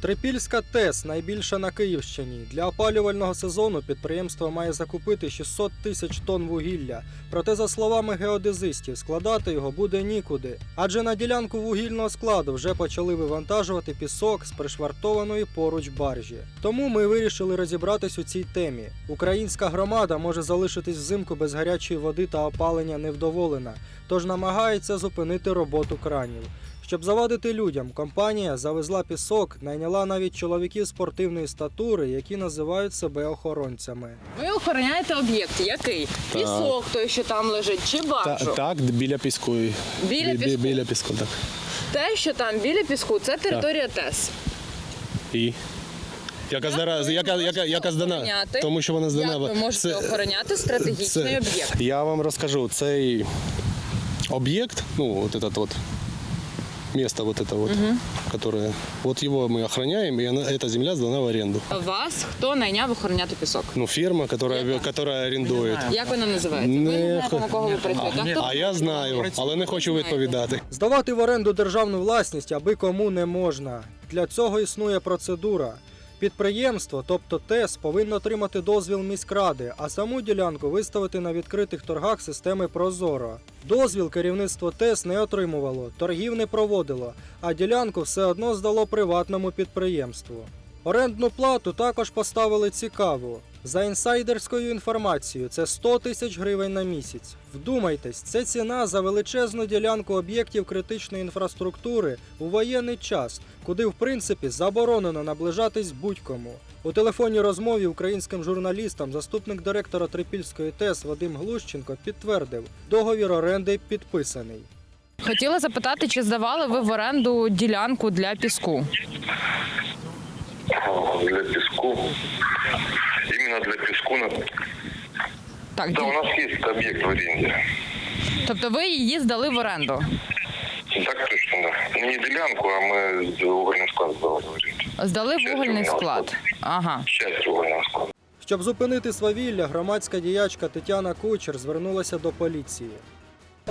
Трипільська ТЕС найбільша на Київщині. Для опалювального сезону підприємство має закупити 600 тисяч тонн вугілля. Проте, за словами геодезистів, складати його буде нікуди. Адже на ділянку вугільного складу вже почали вивантажувати пісок з пришвартованої поруч баржі. Тому ми вирішили розібратись у цій темі. Українська громада може залишитись взимку без гарячої води та опалення невдоволена, тож намагається зупинити роботу кранів. Щоб завадити людям, компанія завезла пісок, найняла навіть чоловіків спортивної статури, які називають себе охоронцями. Ви охороняєте об'єкт. Який? Пісок, той, що там лежить, чи баржу? так, біля піску. Біля бі- бі- піску? Біля піску, так. Те, що там біля піску, це територія ТЕС. І. Яка, здана, ви яка, яка, можете яка здана? охороняти? Тому що вона здана. Як ви можете охороняти стратегічний об'єкт? Я вам розкажу, цей об'єкт, ну, вот этот вот, место вот это вот, которое, вот его мы охраняем, и она, эта земля сдана в аренду. Вас хто найняв охороняти пісок? Ну, фирма, которая, которая арендует. Як вона називається? Ви не Не знаєте, хо- на кого ви працюєте? А хто А я знаю, але не хочу відповідати. Здавати в оренду державну власність аби кому не можна. Для цього існує процедура. Підприємство, тобто ТЕС, повинно отримати дозвіл міськради, а саму ділянку виставити на відкритих торгах системи Прозоро. Дозвіл керівництво ТЕС не отримувало, торгів не проводило, а ділянку все одно здало приватному підприємству. Орендну плату також поставили цікаву. За інсайдерською інформацією, це 100 тисяч гривень на місяць. Вдумайтесь, це ціна за величезну ділянку об'єктів критичної інфраструктури у воєнний час, куди в принципі заборонено наближатись будь-кому. У телефонній розмові українським журналістам заступник директора Трипільської ТЕС Вадим Глущенко підтвердив, договір оренди підписаний. Хотіла запитати, чи здавали ви в оренду ділянку для піску? Для песку. Именно для песку. на- Так, Да, у ді- нас есть объект в аренде. тобто ви її здали в оренду. Так точно, да. Ну не делянку, а мы угольный склад сдавали в аренду. Здали вугільний склад. Ага. Часть угольного склада. Щоб зупинити свавілля, громадська діячка Тетяна Кучер звернулася до поліції.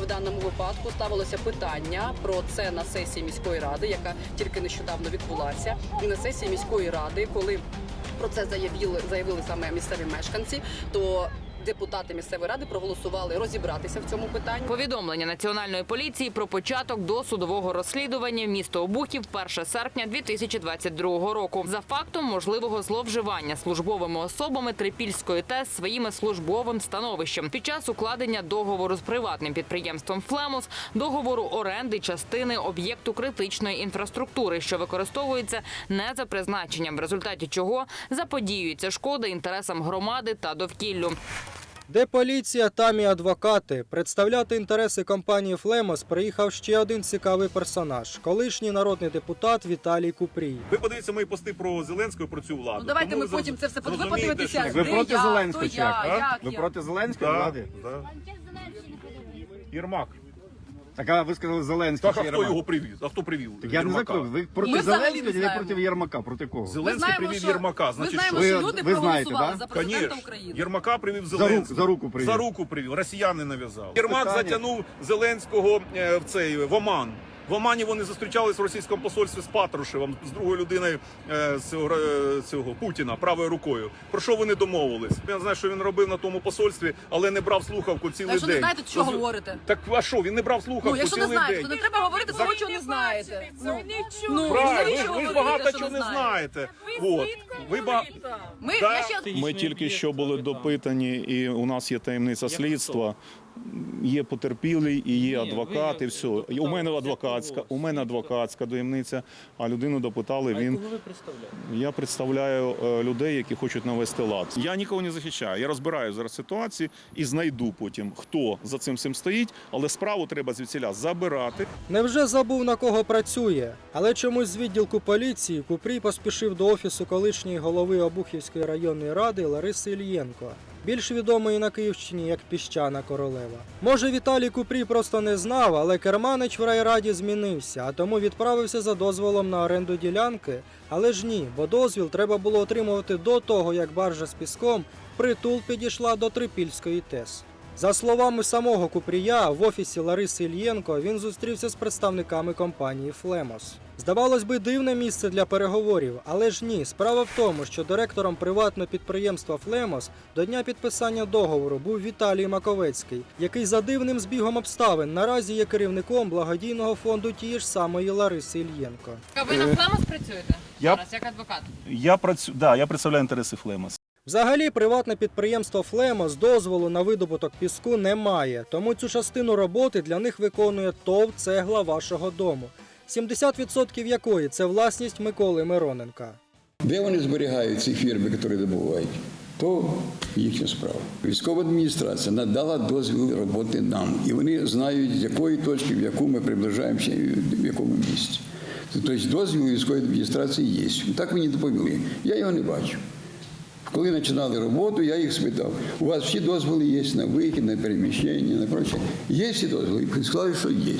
В даному випадку ставилося питання про це на сесії міської ради, яка тільки нещодавно відбулася. І на сесії міської ради, коли про це заявили, заявили саме місцеві мешканці, то депутати місцевої ради проголосували розібратися в цьому питанні. Повідомлення національної поліції про початок досудового розслідування місто Обухів 1 серпня 2022 року за фактом можливого зловживання службовими особами Трипільської ТЕС своїми службовим становищем під час укладення договору з приватним підприємством Флемус, договору оренди частини об'єкту критичної інфраструктури, що використовується не за призначенням, в результаті чого заподіюється шкода інтересам громади та довкіллю. Де поліція, там і адвокати. Представляти інтереси компанії Флемос приїхав ще один цікавий персонаж колишній народний депутат Віталій Купрій. Ви подивіться мої пости про Зеленського і про цю владу. Ну давайте Тому ми ви потім це все подивимо, Ви подивитися. що- Ви де проти я, Зеленського то чи як? я, Ви проти Зеленської Да, влади? да. Єрмак. Так а ви сказали Зеленський Так, а хто Єрмак? його привіз? А хто привів? Так я не Єрмака? знаю, ви проти Ми взагалі Зеленського не чи ви знаємо. проти Єрмака? Проти кого? Зеленський привів Єрмака. ми Значить, знаємо, що? що Ви- люди ви знаєте, проголосували да? за президента Конечно. України. Єрмака привів За руку- за руку привів. За руку привів. Росіяни нав'язали. Єрмак Питання. затягнув Зеленського е, в цей в Оман. В Омані вони зустрічались в російському посольстві з Патрушевим, з другою людиною е, цього, е, цього Путіна, правою рукою. Про що вони домовились? Я знаю, що він робив на тому посольстві, але не брав слухавку цілий Якщо день. не знаєте, що Роз- говорите? Так а що, він не брав слухавку Ну, якщо не знаєте, день. то не треба говорити того, чого не знаєте. Ну, ну, Правильно, ви, ви ж багато чого не знаєте? знаєте. Вот. Ви ба... Ми, Да. я ще Ми тільки що були допитані, і у нас є таємниця слідства. Є потерпілий і є адвокат, і все. У мене адвокатська, у мене адвокатська таємниця, а людину допитали. Він я представляю е, людей, які хочуть навести лад. Я нікого не захищаю. Я розбираю зараз ситуацію і знайду потім, хто за цим всім стоїть, але справу треба звідсіля забирати. Невже забув на кого працює? Але чомусь з відділку поліції Купрій поспішив до офісу колишньої голови Обухівської районної ради Лариси Ільєнко, більш відомої на Київщині як піщана королева. Може, Віталій Купрій просто не знав, але керманич в райраді змінився, а тому відправився за дозволом на оренду ділянки. Але ж ні, бо дозвіл треба було отримувати до того, як баржа з піском притул підійшла до Трипільської ТЕС. За словами самого Купрія, в офісі Лариси Ільєнко він зустрівся з представниками компанії Флемос. Здавалось би, дивне місце для переговорів, але ж ні. Справа в тому, що директором приватного підприємства Флемос до дня підписання договору був Віталій Маковецький, який за дивним збігом обставин наразі є керівником благодійного фонду тієї ж самої Лариси Ільєнко. Ви на Флемос працюєте? Я- Зараз як адвокат. Я працюю, да, я представляю інтереси Флемас. Взагалі, приватне підприємство Флемос дозволу на видобуток піску не має, тому цю частину роботи для них виконує ТОВ цегла вашого дому, 70% якої це власність Миколи Мироненка. Де вони зберігають ці фірми, які добувають, то їхня справа. Військова адміністрація надала дозвіл роботи нам, і вони знають, з якої точки, в яку ми приближаємося, в якому місці. Тобто дозвіл військової адміністрації є. Так мені доповіли. Я його не бачу. Коли починали роботу, я їх спитав, у вас всі дозволи є на вихід, на переміщення, на проче. Є всі дозволи? І сказали, що є.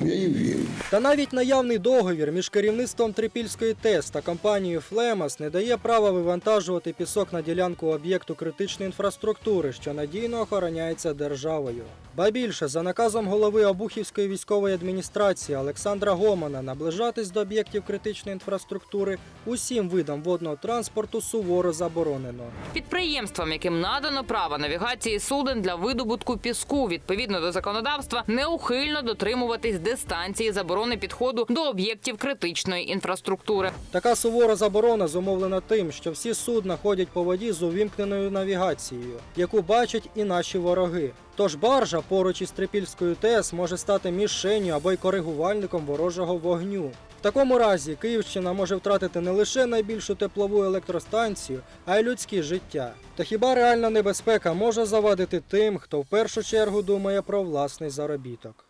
Я їм вірю. Та навіть наявний договір між керівництвом Трипільської ТЕС та компанією Флемос не дає права вивантажувати пісок на ділянку об'єкту критичної інфраструктури, що надійно охороняється державою. Ба більше, за наказом голови Обухівської військової адміністрації Олександра Гомана наближатись до об'єктів критичної інфраструктури усім видам водного транспорту суворо заборонено. Підприємствам, яким надано право навігації суден для видобутку піску відповідно до законодавства, неухильно дотримуватись дистанції заборони підходу до об'єктів критичної інфраструктури. Така сувора заборона зумовлена тим, що всі судна ходять по воді з увімкненою навігацією, яку бачать і наші вороги. Тож баржа поруч із Трипільською ТЕС може стати мішенню або й коригувальником ворожого вогню. В такому разі Київщина може втратити не лише найбільшу теплову електростанцію, а й людське життя. Та хіба реальна небезпека може завадити тим, хто в першу чергу думає про власний заробіток?